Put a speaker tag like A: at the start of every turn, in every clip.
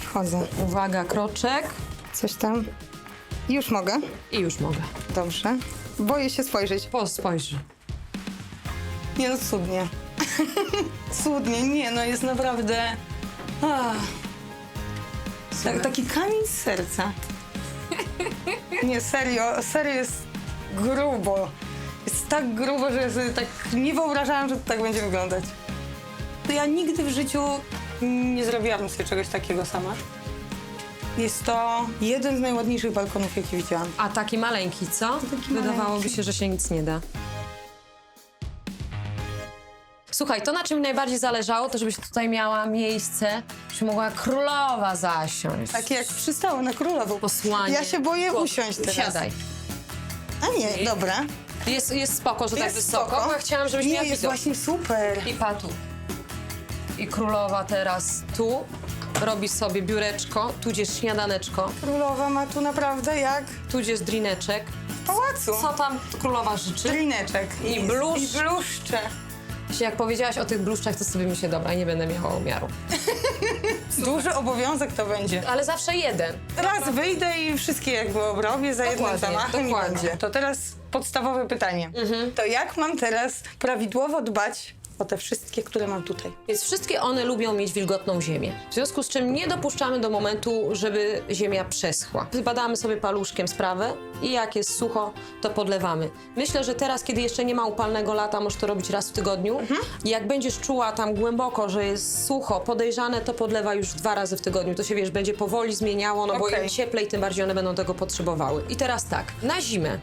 A: Wchodzę.
B: Uwaga, kroczek
A: Coś tam. Już mogę.
B: i już mogę.
A: Dobrze. Boję się spojrzeć.
B: Po, spojrzy.
A: Nie no, cudnie. cudnie, nie no, jest naprawdę... Ah. Tak, taki kamień z serca. nie, serio, serio jest grubo. Jest tak grubo, że sobie tak nie wyobrażałam, że to tak będzie wyglądać. To ja nigdy w życiu nie zrobiłabym sobie czegoś takiego sama. Jest to jeden z najładniejszych balkonów, jaki widziałam.
B: A taki maleńki, co? Wydawałoby
A: maleńki.
B: się, że się nic nie da. Słuchaj, to na czym mi najbardziej zależało, to żebyś tutaj miała miejsce, żebyś mogła królowa zasiąść.
A: Takie jak przystało na królową.
B: Posłanie.
A: Ja się boję
B: Go-
A: usiąść teraz.
B: Siadaj.
A: A nie, dobra.
B: Jest, jest spoko, że tak
A: Jest
B: wysoko,
A: spoko.
B: bo ja chciałam, żebyś
A: Nie,
B: miała
A: jest
B: widok.
A: właśnie super.
B: I patu. I królowa teraz tu robi sobie biureczko, tudzież śniadaneczko,
A: Królowa ma tu naprawdę jak
B: tudzież drineczek.
A: w pałacu.
B: Co tam królowa życzy?
A: Drineczek.
B: I bluszcz.
A: I bluszcze.
B: Jeśli Jak powiedziałaś o tych bluszczach, to sobie mi się dobra, nie będę miała umiaru.
A: Duży obowiązek to będzie.
B: Ale zawsze jeden.
A: Teraz wyjdę i wszystkie jakby obrobię za jednym
B: Dokładnie,
A: zamachem i
B: dokładnie.
A: będzie. To teraz podstawowe pytanie. To jak mam teraz prawidłowo dbać o te wszystkie, które mam tutaj?
B: Więc wszystkie one lubią mieć wilgotną ziemię. W związku z czym nie dopuszczamy do momentu, żeby ziemia przeschła. Zbadamy sobie paluszkiem sprawę i jak jest sucho, to podlewamy. Myślę, że teraz, kiedy jeszcze nie ma upalnego lata, możesz to robić raz w tygodniu. I jak będziesz czuła tam głęboko, że jest sucho, podejrzane, to podlewa już dwa razy w tygodniu. To się, wiesz, będzie powoli zmieniało, no bo
A: Okej.
B: im cieplej, tym bardziej one będą tego potrzebowały. I teraz tak, na zimę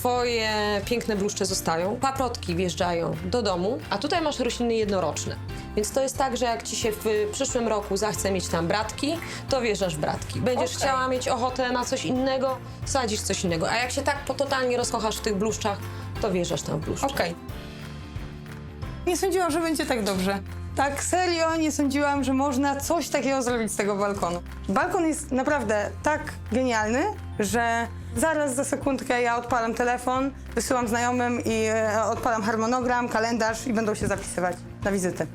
B: Twoje piękne bluszcze zostają, paprotki wjeżdżają do domu, a tutaj masz rośliny jednoroczne. Więc to jest tak, że jak ci się w przyszłym roku zachce mieć tam bratki, to wjeżdżasz w bratki. Będziesz
A: Okej.
B: chciała mieć ochotę na coś innego, sadzisz coś innego. A jak się tak po totalnie rozkochasz w tych bluszczach, to wjeżdżasz tam w bluszcze.
A: Okej. Nie sądziłam, że będzie tak dobrze. Tak serio nie sądziłam, że można coś takiego zrobić z tego balkonu. Balkon jest naprawdę tak genialny, że zaraz za sekundkę ja odpalam telefon, wysyłam znajomym i e, odpalam harmonogram, kalendarz i będą się zapisywać na wizytę.